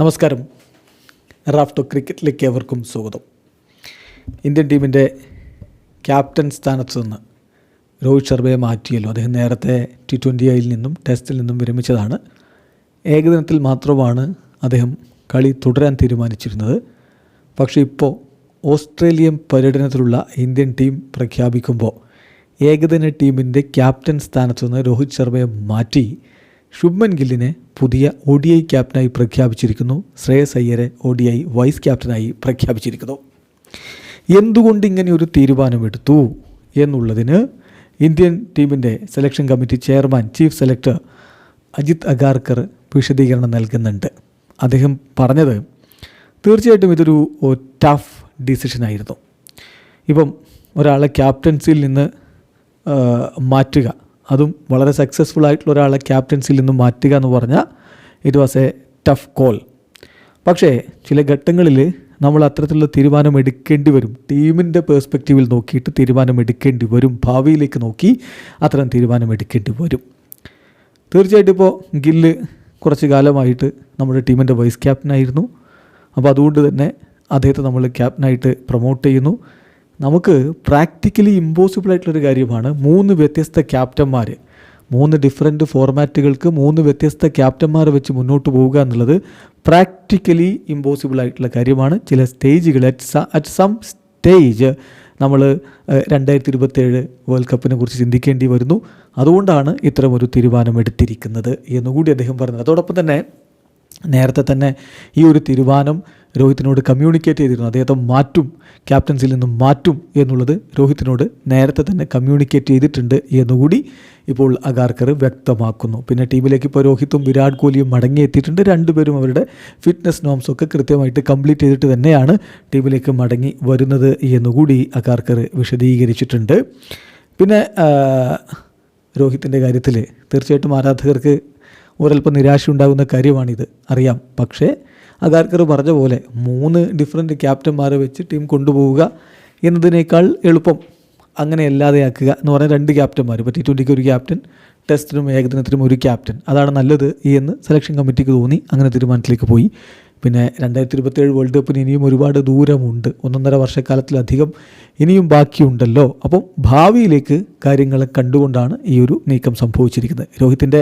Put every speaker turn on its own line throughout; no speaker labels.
നമസ്കാരം. റാഫ്റ്റോ ക്രിക്കറ്റിലേക്ക് ഏവർക്കും സ്വാഗതം. ഇന്ത്യൻ ടീമിന്റെ ക്യാപ്റ്റൻ സ്ഥാനത്ത് നിന്ന് രോഹിത് ശർമ്മയെ മാറ്റിയല്ലോ. അദ്ദേഹം നേരത്തെ ടി ട്വന്റി ഐയിൽ നിന്നും ടെസ്റ്റിൽ നിന്നും വിരമിച്ചതാണ്. ഏകദിനത്തിൽ മാത്രമാണ് അദ്ദേഹം കളി തുടരാൻ തീരുമാനിച്ചിരുന്നത്. പക്ഷേ ഇപ്പോൾ ഓസ്ട്രേലിയൻ പര്യടനത്തിലുള്ള ഇന്ത്യൻ ടീം പ്രഖ്യാപിക്കുമ്പോൾ ഏകദിന ടീമിന്റെ ക്യാപ്റ്റൻ സ്ഥാനത്ത് നിന്ന് രോഹിത് ശർമ്മയെ മാറ്റി ശുഭ്മൻ ഗില്ലിനെ പുതിയ ഒ ഡി ഐ ക്യാപ്റ്റനായി പ്രഖ്യാപിച്ചിരിക്കുന്നു. ശ്രേയസ് അയ്യരെ ഒ ഡി ഐ വൈസ് ക്യാപ്റ്റനായി പ്രഖ്യാപിച്ചിരിക്കുന്നു. എന്തുകൊണ്ട് ഇങ്ങനെ ഒരു തീരുമാനമെടുത്തു എന്നുള്ളതിന് ഇന്ത്യൻ ടീമിന്റെ selection committee chairman chief selector Ajit Agarkar വിശദീകരണം നൽകുന്നുണ്ട്. അദ്ദേഹം പറഞ്ഞത് തീർച്ചയായിട്ടും ഇതൊരു ടഫ് ഡിസിഷനായിരുന്നു ഇപ്പം ഒരാളെ ക്യാപ്റ്റൻസിയിൽ നിന്ന് മാറ്റുക അതും വളരെ സക്സസ്ഫുൾ ആയിട്ടുള്ള ഒരാളെ ക്യാപ്റ്റൻസിയിൽ നിന്ന് മാറ്റുക എന്ന് പറഞ്ഞാൽ it was a tough call പക്ഷേ ചില ഘട്ടങ്ങളിൽ നമ്മൾ അത്തരത്തിലുള്ള തീരുമാനം എടുക്കേണ്ടി വരും. ടീമിന്റെ പേഴ്സ്പെക്റ്റീവിൽ നോക്കിയിട്ട് തീരുമാനം എടുക്കേണ്ടി വരും. ഭാവിയിലേക്ക് നോക്കി അത്തരം തീരുമാനം എടുക്കേണ്ടി വരും. തീർച്ചയായിട്ടും ഇപ്പോൾ ഗില്ല് കുറച്ച് കാലമായിട്ട് നമ്മുടെ ടീമിന്റെ വൈസ് ക്യാപ്റ്റനായിരുന്നു അപ്പോൾ അതുകൊണ്ട് തന്നെ അദ്ദേഹത്തെ നമ്മൾ ക്യാപ്റ്റനായിട്ട് പ്രൊമോട്ട് ചെയ്യുന്നു. നമുക്ക് പ്രാക്ടിക്കലി ഇമ്പോസിബിൾ ആയിട്ടുള്ളൊരു കാര്യമാണ് മൂന്ന് വ്യത്യസ്ത ക്യാപ്റ്റന്മാർ മൂന്ന് ഡിഫറെന്റ് ഫോർമാറ്റുകൾക്ക് മൂന്ന് വ്യത്യസ്ത ക്യാപ്റ്റന്മാരെ വെച്ച് മുന്നോട്ട് പോവുക എന്നുള്ളത് പ്രാക്ടിക്കലി ഇമ്പോസിബിൾ ആയിട്ടുള്ള കാര്യമാണ്. ചില സ്റ്റേജുകൾ അറ്റ് അറ്റ് സം സ്റ്റേജ് നമ്മൾ രണ്ടായിരത്തി ഇരുപത്തേഴ് വേൾഡ് കപ്പിനെ കുറിച്ച് ചിന്തിക്കേണ്ടി വരുന്നു. അതുകൊണ്ടാണ് ഇത്തരമൊരു തീരുമാനമെടുത്തിരിക്കുന്നത് എന്നുകൂടി അദ്ദേഹം പറഞ്ഞത്. അതോടൊപ്പം തന്നെ നേരത്തെ തന്നെ ഈ ഒരു തീരുമാനം രോഹിത്തിനോട് കമ്മ്യൂണിക്കേറ്റ് ചെയ്തിരുന്നു. അദ്ദേഹത്തെ മാറ്റും ക്യാപ്റ്റൻസിൽ നിന്നും മാറ്റും എന്നുള്ളത് രോഹിത്തിനോട് നേരത്തെ തന്നെ കമ്മ്യൂണിക്കേറ്റ് ചെയ്തിട്ടുണ്ട് എന്നുകൂടി ഇപ്പോൾ അഗാർക്കർ വ്യക്തമാക്കുന്നു. പിന്നെ ടീമിലേക്ക് ഇപ്പോൾ രോഹിത്തും വിരാട് കോഹ്ലിയും മടങ്ങിയെത്തിയിട്ടുണ്ട്. രണ്ടുപേരും അവരുടെ ഫിറ്റ്നസ് നോംസ് ഒക്കെ കൃത്യമായിട്ട് കംപ്ലീറ്റ് ചെയ്തിട്ട് തന്നെയാണ് ടീമിലേക്ക് മടങ്ങി വരുന്നത് എന്നുകൂടി അഗാർക്കർ വിശദീകരിച്ചിട്ടുണ്ട്. പിന്നെ രോഹിത്തിന്റെ കാര്യത്തിൽ തീർച്ചയായിട്ടും ആരാധകർക്ക് ഒരൽപ്പം നിരാശ ഉണ്ടാകുന്ന കാര്യമാണിത്. അറിയാം. പക്ഷേ അഗാർക്കർ പറഞ്ഞ പോലെ മൂന്ന് ഡിഫറെന്റ് ക്യാപ്റ്റന്മാരെ വെച്ച് ടീം കൊണ്ടുപോവുക എന്നതിനേക്കാൾ എളുപ്പം അങ്ങനെ അല്ലാതെയാക്കുക എന്ന് പറഞ്ഞാൽ രണ്ട് ക്യാപ്റ്റന്മാർ ഇപ്പോൾ ടി ട്വന്റിക്ക് ഒരു ക്യാപ്റ്റൻ ടെസ്റ്റിനും ഏകദിനത്തിനും ഒരു ക്യാപ്റ്റൻ അതാണ് നല്ലത് എന്ന് സെലക്ഷൻ കമ്മിറ്റിക്ക് തോന്നി. അങ്ങനെ തീരുമാനത്തിലേക്ക് പോയി. പിന്നെ രണ്ടായിരത്തി ഇരുപത്തേഴ് വേൾഡ് കപ്പിന് ഇനിയും ഒരുപാട് ദൂരമുണ്ട്. ഒന്നൊന്നര വർഷക്കാലത്തിലധികം ഇനിയും ബാക്കിയുണ്ടല്ലോ. അപ്പം ഭാവിയിലേക്ക് കാര്യങ്ങൾ കണ്ടുകൊണ്ടാണ് ഈ ഒരു നീക്കം സംഭവിച്ചിരിക്കുന്നത്. രോഹിത്തിന്റെ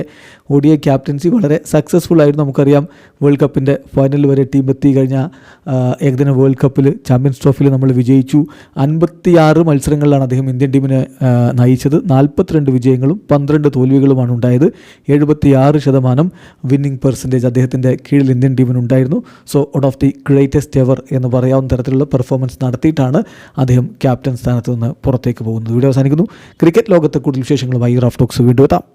ഒ ഡി എ ക്യാപ്റ്റൻസി വളരെ സക്സസ്ഫുൾ ആയിരുന്നു. നമുക്കറിയാം വേൾഡ് കപ്പിന്റെ ഫൈനൽ വരെ ടീം എത്തി കഴിഞ്ഞ ഏകദിന വേൾഡ് കപ്പിൽ ചാമ്പ്യൻസ് ട്രോഫിയിൽ നമ്മൾ വിജയിച്ചു. അൻപത്തിയാറ് മത്സരങ്ങളിലാണ് അദ്ദേഹം ഇന്ത്യൻ ടീമിനെ നയിച്ചത്. നാൽപ്പത്തിരണ്ട് വിജയങ്ങളും പന്ത്രണ്ട് തോൽവികളുമാണ് ഉണ്ടായത്. എഴുപത്തിയാറ് ശതമാനം വിന്നിംഗ് പെർസെന്റേജ് അദ്ദേഹത്തിന്റെ കീഴിൽ Indian ടീമിനുണ്ടായിരുന്നു so one of the greatest ever എന്ന് പറയാവുന്ന തരത്തിലുള്ള പെർഫോമൻസ് നടത്തിയിട്ടാണ് അദ്ദേഹം ക്യാപ്റ്റൻ സ്ഥാനത്ത് നിന്ന് പുറത്തേക്ക് പോകുന്നത്. വീഡിയോ അവസാനിക്കുന്നു. ക്രിക്കറ്റ് ലോകത്തെ കൂടുതൽ വിശേഷങ്ങളുമായി റാഫ് ടോക്സ് വീണ്ടും എത്താം.